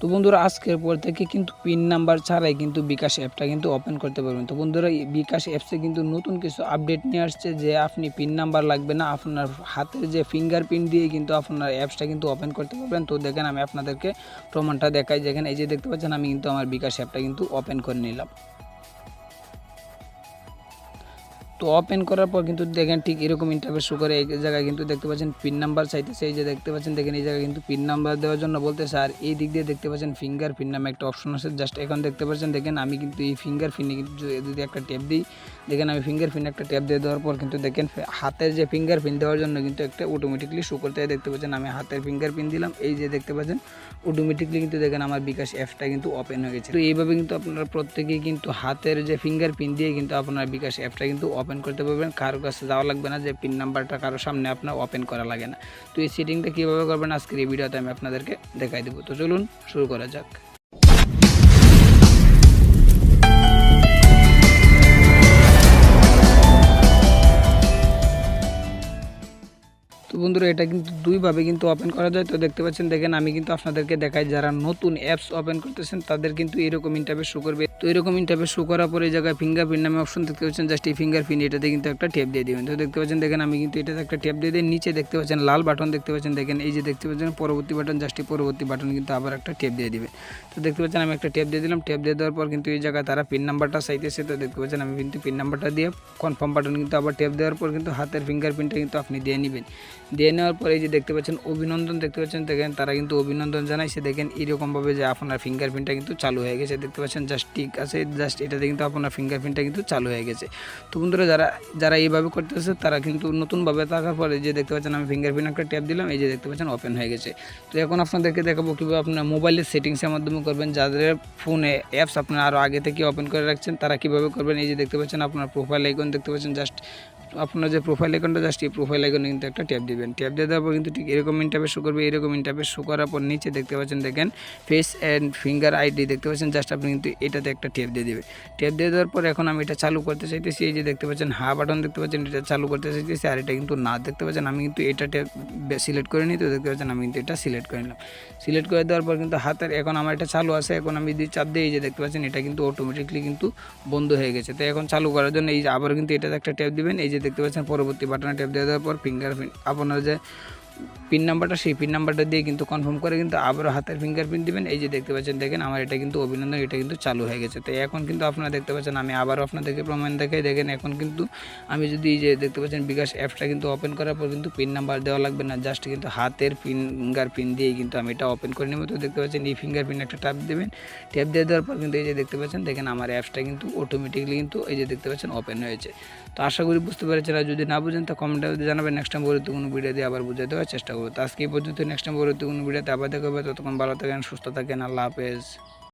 তো বন্ধুরা, আজকের পর থেকে কিন্তু পিন নাম্বার ছাড়াই কিন্তু বিকাশ অ্যাপটা কিন্তু ওপেন করতে পারবেন। তো বন্ধুরা বিকাশ অ্যাপসে কিন্তু নতুন কিছু আপডেট নিয়ে আসছে যে আপনি পিন নাম্বার লাগবে না, আপনার হাতের যে ফিঙ্গার প্রিন্ট দিয়ে কিন্তু আপনার অ্যাপসটা কিন্তু ওপেন করতে পারবেন। তো দেখেন, আমি আপনাদেরকে প্রমাণটা দেখাই। যেখানে এই যে দেখতে পাচ্ছেন, আমি কিন্তু আমার বিকাশ অ্যাপটা কিন্তু ওপেন করে নিলাম। তো ওপেন করার পর কিন্তু দেখেন ঠিক এরকম ইন্টারফেস শো করে, এই জায়গায় কিন্তু দেখতে পাচ্ছেন পিন নাম্বার চাইতেছে, এই যে দেখতে পাচ্ছেন, দেখেন এই জায়গায় কিন্তু পিন নাম্বার দেওয়ার জন্য বলতেছে, আর এই দিক দিয়ে দেখতে পাচ্ছেন ফিঙ্গার পিন নামে একটা অপশন আছে জাস্ট এখন দেখতে পাচ্ছেন, দেখেন আমি কিন্তু এই ফিঙ্গার পিনে কিন্তু যদি একটা ট্যাপ দিই, দেখেন আমি ফিঙ্গার পিন একটা ট্যাপ দিয়ে দেওয়ার পর কিন্তু দেখেন হাতের যে ফিঙ্গার পিন দেওয়ার জন্য কিন্তু একটা অটোমেটিকলি শো করতে দেখতে পাচ্ছেন আমি হাতের ফিঙ্গার পিন দিলাম, এই যে দেখতে পাচ্ছেন অটোমেটিকলি কিন্তু দেখেন আমার বিকাশ অ্যাপটা কিন্তু ওপেন হয়ে গেছে। তো এইভাবে কিন্তু আপনারা প্রত্যেকেই কিন্তু হাতের যে ফিঙ্গার পিন দিয়ে কিন্তু আপনার বিকাশ অ্যাপটা কিন্তু ওপেন করতে পারবেন, কারও কাছে যাওয়া লাগবে না যে পিন নাম্বারটা কারও সামনে আপনার ওপেন করা লাগে না। তো এই সেটিংটা কীভাবে করবেন আজকের এই ভিডিওতে আমি আপনাদেরকে দেখাই দেবো। তো চলুন শুরু করা যাক। বন্ধুরা, এটা কিন্তু দুইভাবে কিন্তু ওপেন করা যায়। তো দেখতে পাচ্ছেন, দেখেন, আমি কিন্তু আপনাদেরকে দেখাই, যারা নতুন অ্যাপস ওপেন করতেছেন, তাদের কিন্তু এরকম ইন্টারভেস শো করবে। তো এরকম ইন্টারভেস শো করার পরে এই জায়গায় ফিঙ্গারপ্রিন্ট নামে অপশন দেখতে পাচ্ছেন জাস্ট এই ফিঙ্গারপ্রিন্ট এটাতে কিন্তু একটা ট্যাপ দিয়ে দিবেন। তো দেখতে পাচ্ছেন, দেখেন, আমি কিন্তু এটাতে একটা ট্যাপ দিয়ে দিই, নিচে দেখতে পাচ্ছেন, লাল বাটন দেখতে পাচ্ছেন, দেখেন, এই যে দেখতে পাচ্ছেন, পরবর্তী বাটন জাস্ট এই পরবর্তী বাটন কিন্তু আবার একটা ট্যাপ দিয়ে দিবে। তো দেখতে পাচ্ছেন, আমি একটা ট্যাপ দিয়ে দিলাম ট্যাপ দিয়ে দেওয়ার পর কিন্তু এই জায়গায় তারা পিন নাম্বারটা চাইতেছে। তো দেখতে পাচ্ছেন, আমি কিন্তু পিন নাম্বারটা দিয়ে কনফার্ম বাটন কিন্তু আবার ট্যাপ দেওয়ার পর কিন্তু হাতের ফিঙ্গারপ্রিন্টটা কিন্তু আপনি দিয়ে নেবেন। দিয়ে নেওয়ার পরে এই যে দেখতে পাচ্ছেন, অভিনন্দন দেখতে পাচ্ছেন, দেখেন তারা কিন্তু অভিনন্দন জানাইছে, দেখেন এরকমভাবে যে আপনার ফিঙ্গারপ্রিন্টটা কিন্তু চালু হয়ে গেছে, দেখতে পাচ্ছেন জাস্ট ঠিক আছে জাস্ট এটাতে কিন্তু আপনার ফিঙ্গারপ্রিন্টটা কিন্তু চালু হয়ে গেছে। তো বন্ধুরা, যারা যারা এইভাবে করতেছে, তারা কিন্তু নতুনভাবে থাকার পরে যে দেখতে পাচ্ছেন, আমি ফিঙ্গারপ্রিন্ট একটা ট্যাপ দিলাম, এই যে দেখতে পাচ্ছেন ওপেন হয়ে গেছে। তো এখন আপনাদেরকে দেখাবো কীভাবে আপনার মোবাইলের সেটিংসের মাধ্যমে করবেন, যাদের ফোনে অ্যাপস আপনারা আরও আগে থেকে ওপেন করে রাখছেন, তারা কীভাবে করবেন, এই যে দেখতে পাচ্ছেন, আপনার প্রোফাইল আইকন দেখতে পাচ্ছেন জাস্ট আপনার যে প্রোফাইল আইকনটা জাস্ট এই প্রোফাইল আইকনে কিন্তু একটা ট্যাপ দিবেন। ট্যাপ দিয়ে দেওয়ার পর কিন্তু ঠিক এরকম ইন্টারফেস শো করবে, এরকম ইন্টারফেস শো করার পর নিচে দেখতে পাচ্ছেন, দেখেন ফেস অ্যান্ড ফিঙ্গার আইডি দেখতে পাচ্ছেন জাস্ট আপনি কিন্তু এটাতে একটা ট্যাপ দিয়ে দেবে। ট্যাপ দিয়ে দেওয়ার পর এখন আমি এটা চালু করতে চাইতেছি, এই যে দেখতে পাচ্ছেন, হা বাটন দেখতে পাচ্ছেন, এটা চালু করতে চাইতেছি, আর এটা কিন্তু না দেখতে পাচ্ছেন, আমি কিন্তু এটা ট্যাপ সিলেক্ট করে নিই, তো দেখতে পাচ্ছেন আমি কিন্তু এটা সিলেক্ট করে নিলাম। সিলেক্ট করে দেওয়ার পর কিন্তু হাতের, এখন আমার এটা চালু আছে, এখন আমি যদি চাপ দিই, এই যে দেখতে পাচ্ছেন, এটা কিন্তু অটোমেটিকলি কিন্তু বন্ধ হয়ে গেছে। তো এখন চালু করার জন্য এই আবার কিন্তু এটাতে একটা ট্যাপ দিবেন, এই যে দেখতে পাচ্ছেন পরবর্তী বাটনে ট্যাপ দেওয়ার পর ফিঙ্গারপ্রিন্ট আপনার যে পিন নাম্বারটা সেই পিন নাম্বারটা দিয়ে কিন্তু কনফার্ম করে কিন্তু আবারও হাতের ফিঙ্গারপ্রিন্ট দিবেন। এই যে দেখতে পাচ্ছেন, দেখেন আমার এটা কিন্তু অভিনন্দন, এটা কিন্তু চালু হয়ে গেছে। তো এখন কিন্তু আপনারা দেখতে পাচ্ছেন, আমি আবারও আপনাদেরকে প্রমাণ দেখাই। দেখেন এখন কিন্তু আমি যদি এই যে দেখতে পাচ্ছেন, বিকাশ অ্যাপসটা কিন্তু ওপেন করার পর কিন্তু পিন নাম্বার দেওয়া লাগবে না। জাস্ট কিন্তু হাতের ফিঙ্গার প্রিন্ট দিয়েই কিন্তু আমি এটা ওপেন করে নেব। তো দেখতে পাচ্ছেন, এই ফিঙ্গার প্রিন্ট একটা ট্যাপ দেবেন। ট্যাপ দিয়ে দেওয়ার পর কিন্তু এই যে দেখতে পাচ্ছেন, দেখেন আমার অ্যাপসটা কিন্তু অটোমেটিকলি কিন্তু এই যে দেখতে পাচ্ছেন ওপেন হয়েছে। তো আশা করি বুঝতে পেরেছেন। আর যদি না বুঝেন, তো কমেন্টে জানাবেন। নেক্সট টাইম পরে কোনো ভিডিও দিয়ে আবার বুঝাতে দেওয়ার চেষ্টা করব। তো আজকে এই পর্যন্ত নেক্সট টাইম পরবর্তী কোনো ভিডিওতে আবার দেখা হবে। ততক্ষণ ভালো থাকেন, সুস্থ থাকেন। আল্লাহ হাফেজ।